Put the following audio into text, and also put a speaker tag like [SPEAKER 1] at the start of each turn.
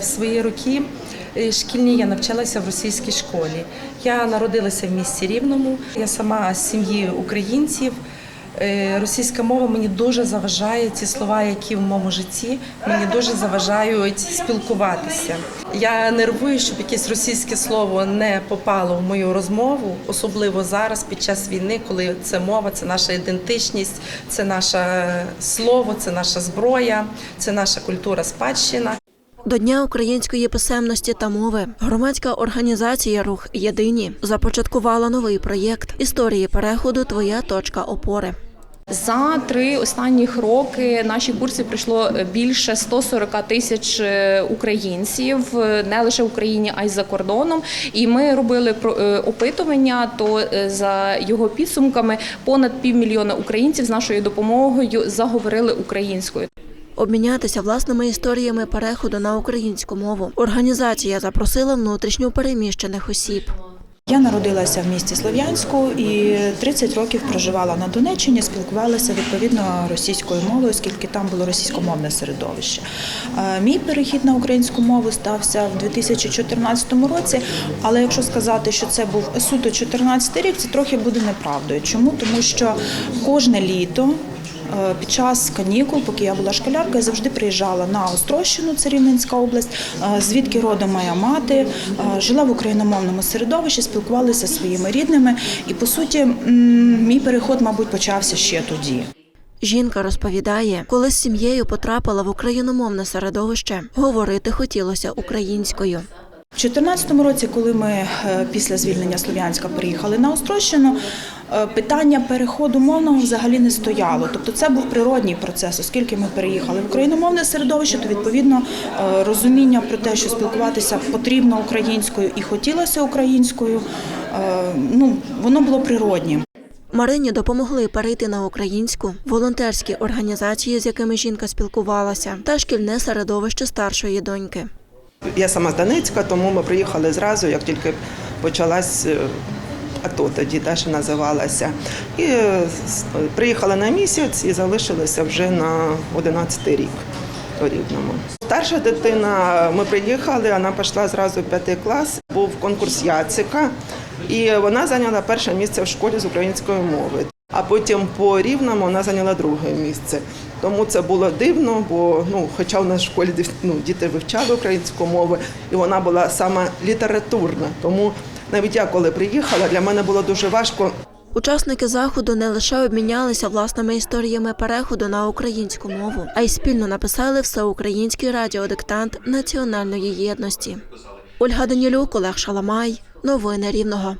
[SPEAKER 1] В свої роки е, шкільні я навчалася в російській школі. Я народилася в місті Рівному. Я сама з сім'ї українців. Е, Російська мова мені дуже заважає ці слова, які в моєму житті мені дуже заважають спілкуватися. Я нервую, щоб якесь російське слово не попало в мою розмову, особливо зараз, під час війни, коли це мова, це наша ідентичність, це наше слово, це наша зброя, це наша культура, спадщина.
[SPEAKER 2] До Дня української писемності та мови громадська організація Рух Єдині започаткувала новий проєкт історії переходу Твоя точка опори.
[SPEAKER 3] За три останніх роки наші курси прийшло більше 140 тисяч е, українців, е, не лише в Україні, а й за кордоном. І ми робили е, опитування. То за його підсумками понад півмільйона українців з нашою допомогою заговорили українською.
[SPEAKER 2] Обмінятися власними історіями переходу на українську мову. Організація запросила внутрішньо переміщених осіб.
[SPEAKER 4] Я народилася в місті Слов'янську і 30 років проживала на Донеччині, спілкувалася відповідно російською мовою, оскільки там було російськомовне середовище. Е, Мій перехід на українську мову стався в 2014 році, але якщо сказати, що це був суто 14 рік, це трохи буде неправдою. Чому? Тому що кожне літо. Е, Під час канікул, поки я була школяркою, завжди приїжджала на Острощину, це Рівненська область, е, звідки родом моя мати, е, жила в україномовному середовищі, спілкувалася зі своїми рідними. І по суті, мій переход, мабуть, почався ще тоді.
[SPEAKER 2] Жінка розповідає, коли з сім'єю потрапила в україномовне середовище, говорити хотілося українською.
[SPEAKER 4] У 2014 році, коли ми після звільнення Слов'янська переїхали на Острощину, питання переходу мовного взагалі не стояло. Тобто це був природній процес, оскільки ми переїхали в україномовне середовище, то відповідно е, розуміння про те, що спілкуватися потрібно українською і хотілося українською, е, ну воно було природнім.
[SPEAKER 2] Марині допомогли перейти на українську, волонтерські організації, з якими жінка спілкувалася, та шкільне середовище старшої доньки.
[SPEAKER 5] Я сама з Донецька, тому ми приїхали зразу, як тільки почалась е, АТО тоді ще називалася. І е, с- приїхали на місяць і залишилися вже на 11 рік у Рівному. Старша дитина, ми приїхали, вона пішла зразу в п'ятий клас, був конкурс Яцика, і вона зайняла перше місце в школі з української мови. А потім по рівному вона зайняла друге місце. Тому це було дивно, бо ну, хоча в нас в школі ну, діти вивчали українську мову, і вона була саме літературна. Тому навіть я коли приїхала, для мене було дуже важко
[SPEAKER 2] Учасники заходу не лише обмінялися власними історіями переходу на українську мову, а й спільно написали всеукраїнський радіодиктант національної єдності. Ольга Данілюк, Олег Шаламай. Новини Рівного.